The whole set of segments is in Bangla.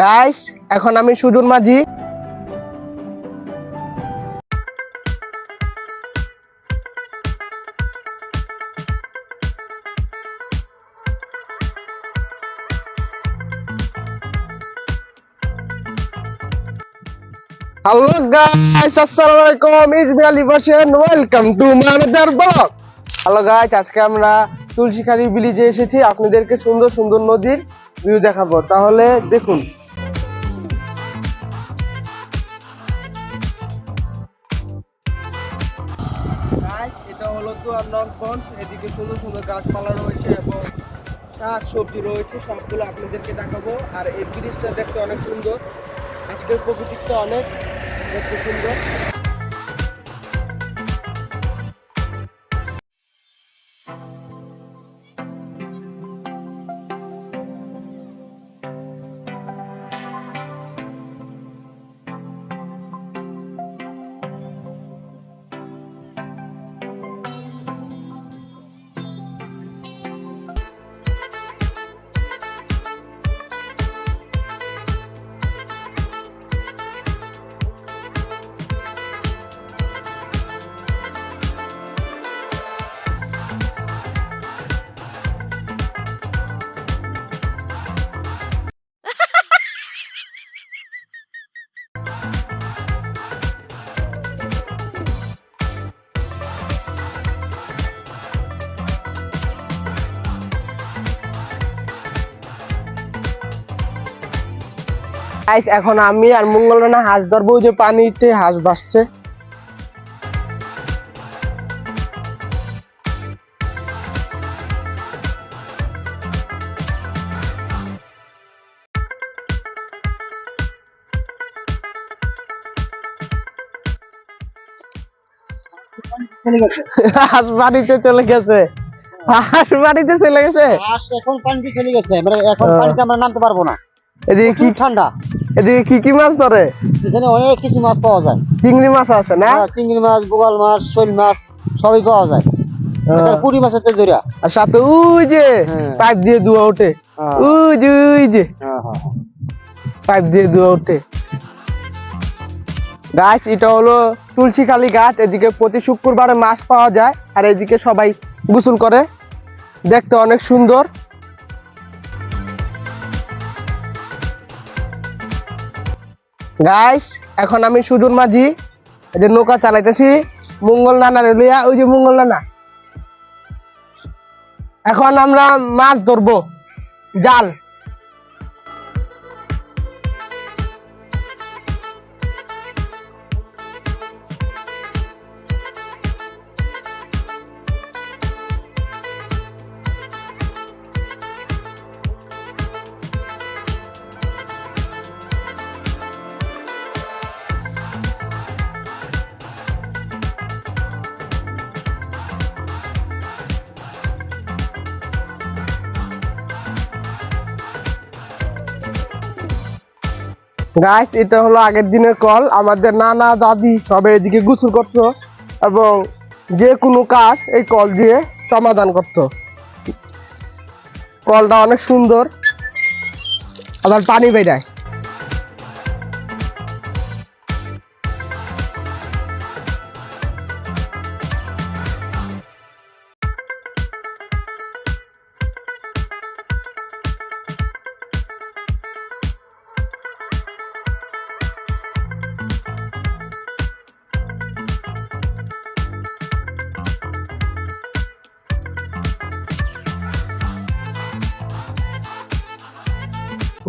গাইস এখন আমি সুজন মাঝি। হ্যালো গাইস আসসালামু আলাইকুম is me Ali Hossain welcome to Manadar blog hello guys আজকে আমরা তুলসীখালি ভিলেজে এসেছি। আপনাদেরকে সুন্দর সুন্দর নদীর ভিউ দেখাবো। তাহলে দেখুন। নর্থগঞ্জ এদিকে সুন্দর সুন্দর গাছপালা রয়েছে এবং শাক সবজি রয়েছে, সবগুলো আপনাদেরকে দেখাবো। আর এই জিনিসটা দেখতে অনেক সুন্দর। আজকের প্রকৃতিটা অনেক দেখতে সুন্দর। গাইস এখন আমি আর মঙ্গল রানা হাঁস ধরবো যে পানিতে হাঁস ভাসছে। হাঁস বাড়িতে চলে গেছে। হাঁস বাড়িতে চলে গেছে? হাঁস এখন পানিতে চলে গেছে মানে এখন। পানিতে আমরা নামতে পারব না। এদিকে কি ঠান্ডা। এদিকে কি কি মাছ ধরে? এখানে অনেক কিছু মাছ পাওয়া যায়। চিংড়ি মাছ আছে না? হ্যাঁ, চিংড়ি মাছ বোগাল মাছ শৈল মাছ সবই পাওয়া যায়। এখানে মাছের তো জরিয়া আর সাথে ওই যে হ্যাঁ। পাইপ দিয়ে ধোয়া ওঠে। হ্যাঁ। ওই যে ওই যে। পাইপ দিয়ে ধোয়া ওঠে। গাছ এটা হলো তুলসীখালি ঘাট এদিকে প্রতি শুক্রবারে মাছ পাওয়া যায়। আর এদিকে সবাই গোসল করে। দেখতে অনেক সুন্দর। গাইস এখন আমি সুদুর মাঝি, এই যে নৌকা চালাইতেছি। মঙ্গল নানা লইয়া, ওই যে মঙ্গল নানা। এখন আমরা মাছ ধরবো। জাল। গাইস এটা হলো আগের দিনের কল আমাদের নানা, দাদি সবাই এদিকে গোসল করতো এবং যে কোনো কাজ এই কল দিয়ে সমাধান করতো। কলটা অনেক সুন্দর। আবার পানি বেরায়।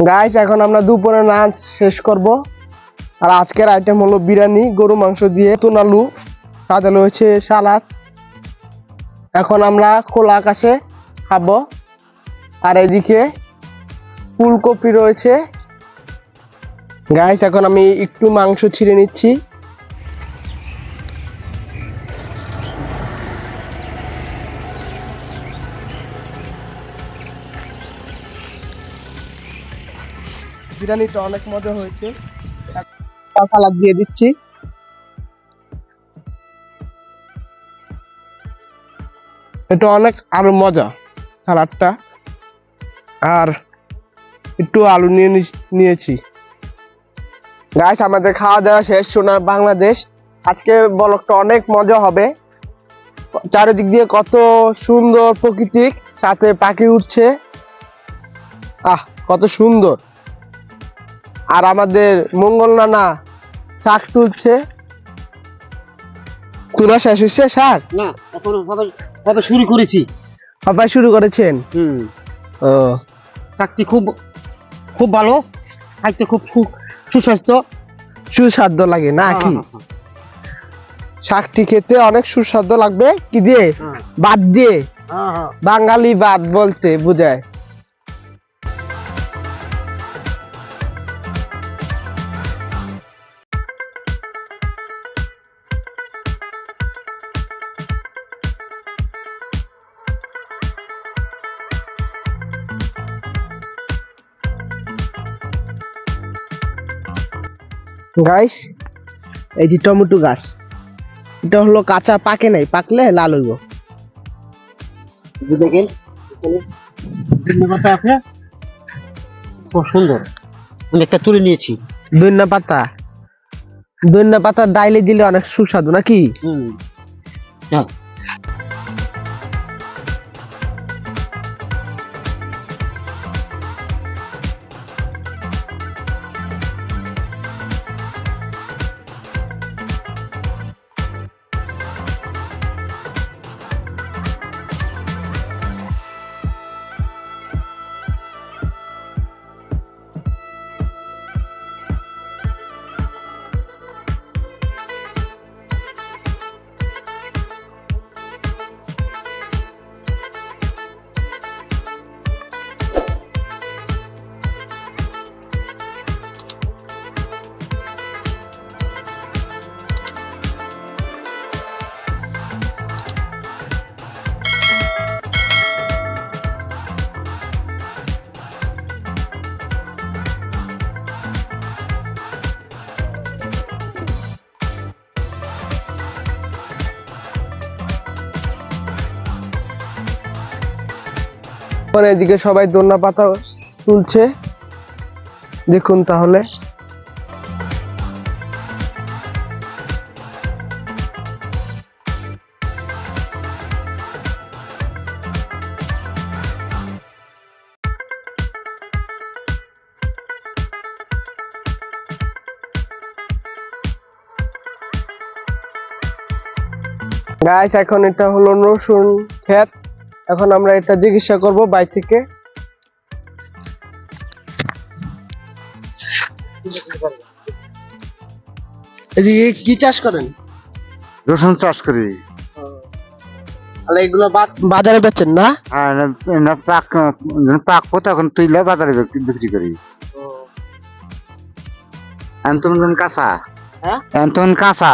গাইস এখন আমরা দুপুরের নাচ শেষ করব। আর আজকের আইটেম হলো বিরিয়ানি, গরু মাংস দিয়ে তুনালু সাথে রয়েছে সালাদ। এখন আমরা খোলা আকাশে খাব। আর এদিকে ফুলকপি রয়েছে। গাইস এখন আমি একটু মাংস ছিঁড়ে নিচ্ছি। বিরিয়ানিটা অনেক মজা হয়েছে। সালাদ দিয়ে দিচ্ছি। এটা অনেক আরও মজা সালাডটা আর একটু আলু নিয়ে নিয়েছি। গাইস আমাদের খাওয়া দাওয়া শেষ সোনার বাংলাদেশ। আজকে বলকটা অনেক মজা হবে। চারিদিক দিয়ে কত সুন্দর প্রকৃতিক, সাথে পাখি উঠছে আহ, কত সুন্দর। আর আমাদের মঙ্গল নানা শাক তুলছে। তোলা শেষ হয়েছে শাক? না এখন সবাই সবাই শুরু করেছি। সবাই শুরু করেছেন? হুম। ও। শাকটি খুব খুব ভালো খাইতে খুব সুস্বাস্থ্য। সুস্বাদু লাগে না কি? হ্যাঁ, শাকটি খেতে অনেক সুস্বাদু লাগবে কি দিয়ে? হ্যাঁ, বাদ দিয়ে। হ্যাঁ, হ্যাঁ। বাঙালি বাদ বলতে বোঝায়। গাইস এই যে টমেটো গাছ। এটা হলো কাঁচা পাকে নাই পাকলে লাল হইব। দেখেন পাতা আছে খুব সুন্দর। আমি একটা তুলে নিয়েছি। দৈন্য পাতা। দৈন্য পাতা ডাইলে দিলে অনেক সুস্বাদু নাকি? হুম। মানে এদিকে সবাই দৈন্য পাতা তুলছে। দেখুন তাহলে। গাছ এখন এটা হলো রসুন ক্ষেত। এখন আমরা এটা চিকিৎসা করব বাই থেকে। এদিকে কি চাষ করেন? রসুন চাষ করি। তাহলে এগুলো বাজারে বেচেন না? না পাক যখন পাকবো তখন তুইলে বাজারে বিক্রি করি। এখন কাঁচা? হ্যাঁ? এখন তখন কাঁচা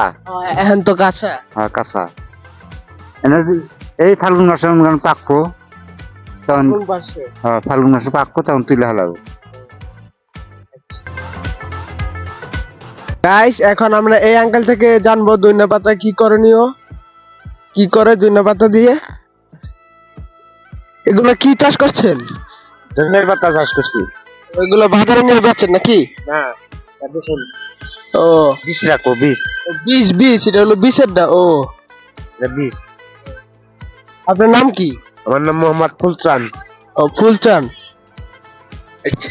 এখন তো কাঁচা। হ্যাঁ কাঁচা। এনে এই ফাল্গুন মাসে যখন পাকবো তখন হ্যাঁ, ফাল্গুন মাসে পাকবো তখন তুলে হালাবো। গাইস এখন আমরা এই আঙ্কেল থেকে জানব দৈন্য পাতা কি করণীয়? কি করে দৈন্য পাতা দিয়ে? এগুলো কি চাষ করছেন? ধনের পাতা চাষ করছি। এগুলো বাজারে নিয়ে যাচ্ছেন নাকি? না ও। বিষ রাখো বিষ বিষ বিষ এটা হলো বিষের না ও। বিষ আপনার নাম কি? আমার নাম মোহাম্মদ ফুলচান। ও ফুলচান। আচ্ছা।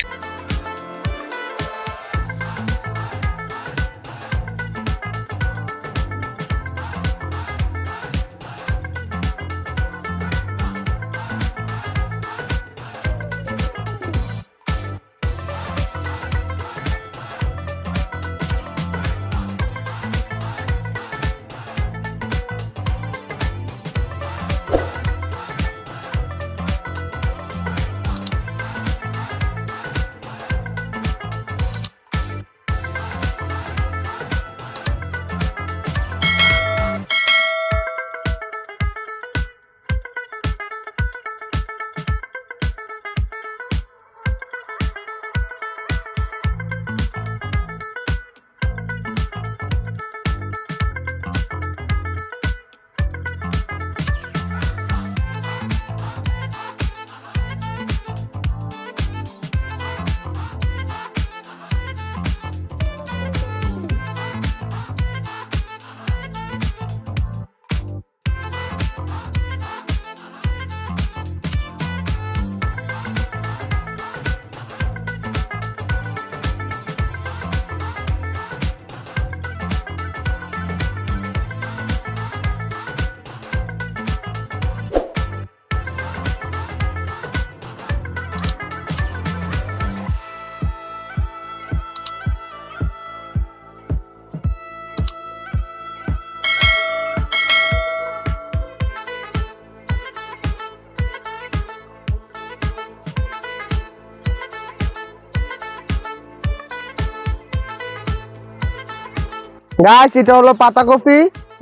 গাছ এটা হলো পাতাকপি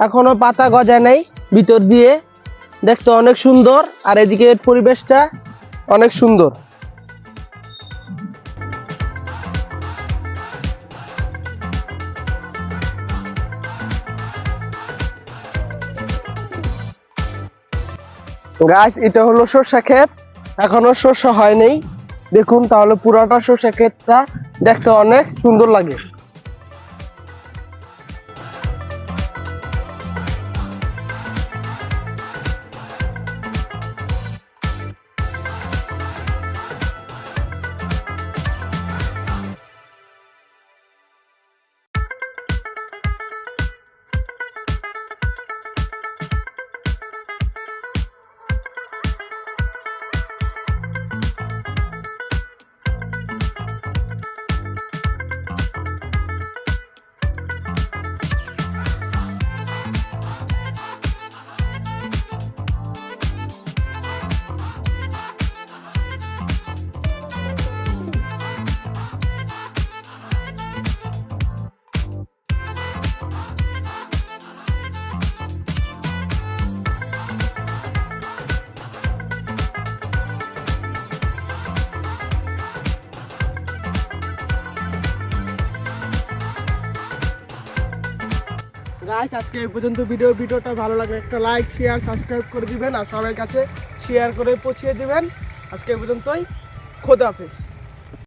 এখনও পাতা গজায় নেই ভিতর দিয়ে। দেখতে অনেক সুন্দর। আর এদিকে পরিবেশটা অনেক সুন্দর। গাছ এটা হলো সর্ষা ক্ষেত। এখনও শস্য হয়নি দেখুন, তাহলে পুরাটা সর্ষা ক্ষেতটা দেখতে অনেক সুন্দর লাগে। গাইস আজকে এই পর্যন্ত ভিডিও ভিডিওটা ভালো লাগলে একটা লাইক শেয়ার সাবস্ক্রাইব করে দিবেন আর সবার কাছে শেয়ার করে পৌঁছিয়ে দিবেন। আজকে এই পর্যন্তই। খোদা হাফেজ।